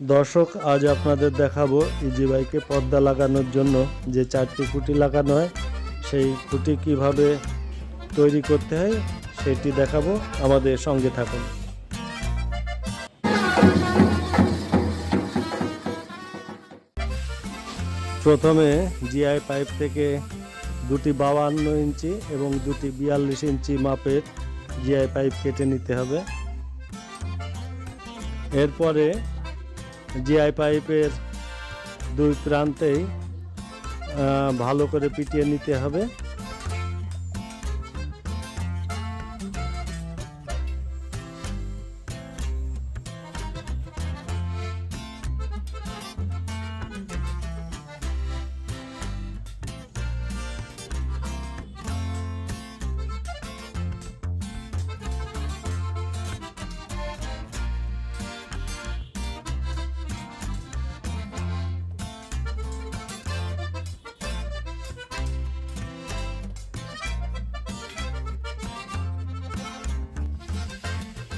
দর্শক, আজ আপনাদের দেখাবো ইজি বাইকে পর্দা লাগানোর জন্য যে চারটি খুঁটি লাগানো হয়, সেই খুঁটি কীভাবে তৈরি করতে হয় সেটি দেখাবো। আমাদের সঙ্গে থাকুন। প্রথমে জিআই পাইপ থেকে দুটি বাউান্ন ইঞ্চি এবং দুটি বিয়াল্লিশ ইঞ্চি মাপের জিআই পাইপ কেটে নিতে হবে। এরপরে জিআই পাইপের দুই প্রান্তেই ভালো করে পিটিয়ে নিতে হবে।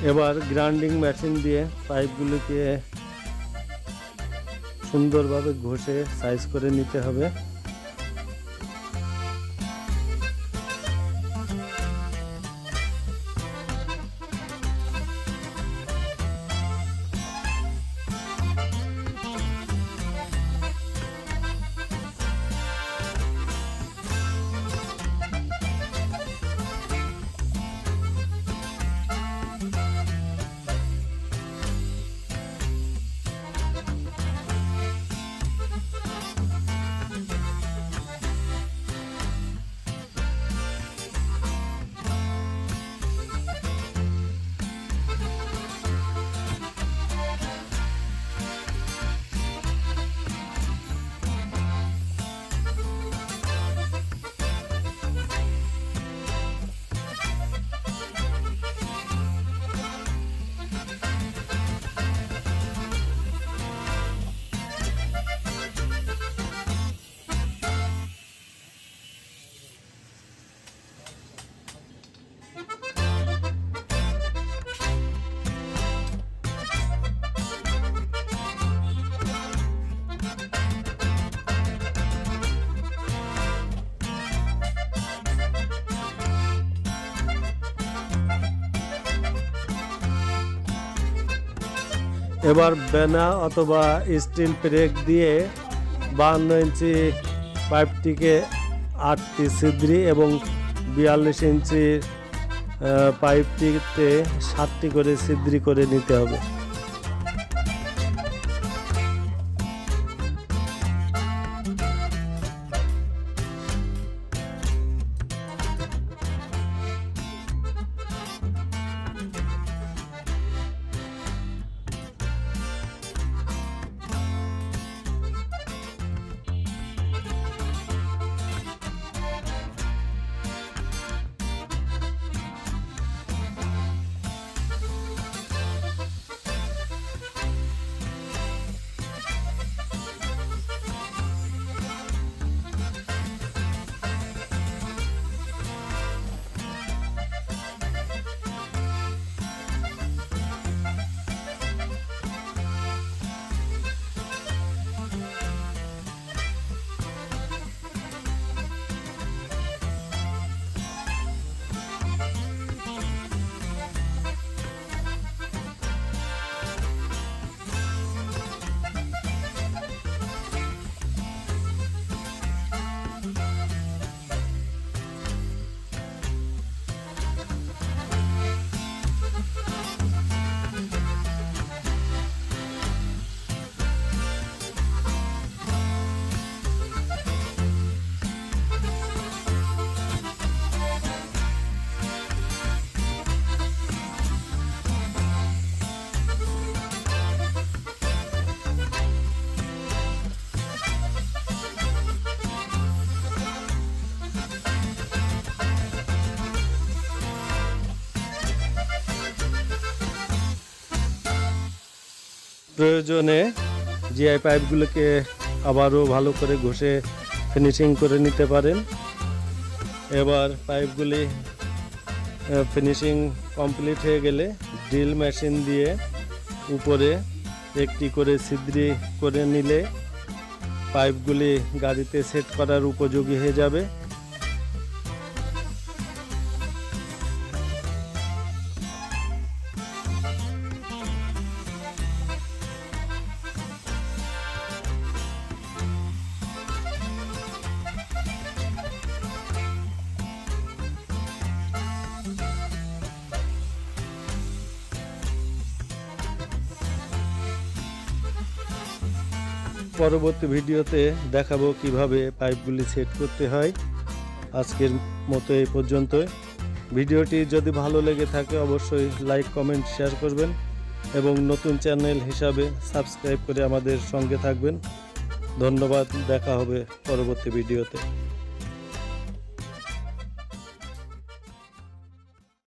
এবার গ্রাইন্ডিং মেশিন দিয়ে পাইপগুলোকে সুন্দরভাবে ঘষে সাইজ করে নিতে হবে। এবার বেনা অথবা স্টিল ব্রেক দিয়ে বাহান্ন ইঞ্চি পাইপটিকে আটটি ছিদ্রি এবং বিয়াল্লিশ ইঞ্চি পাইপটিতে সাতটি করে ছিদ্রি করে নিতে হবে। প্রয়োজনে জিআই পাইপগুলোকে আবারও ভালো করে ঘষে ফিনিশিং করে নিতে পারেন। এবার পাইপগুলি ফিনিশিং কমপ্লিট হয়ে গেলে ড্রিল মেশিন দিয়ে উপরে একটি করে ছিদ্রি করে নিলে পাইপগুলি গাড়িতে সেট করার উপযোগী হয়ে যাবে। পরবর্তী ভিডিওতে দেখাবো কীভাবে পাইপগুলি সেট করতে হয়। আজকের মতো এই পর্যন্ত ভিডিওটি যদি ভালো লেগে থাকে, অবশ্যই লাইক, কমেন্ট, শেয়ার করবেন এবং নতুন চ্যানেল হিসাবে সাবস্ক্রাইব করে আমাদের সঙ্গে থাকবেন। ধন্যবাদ, দেখা হবে পরবর্তী ভিডিওতে।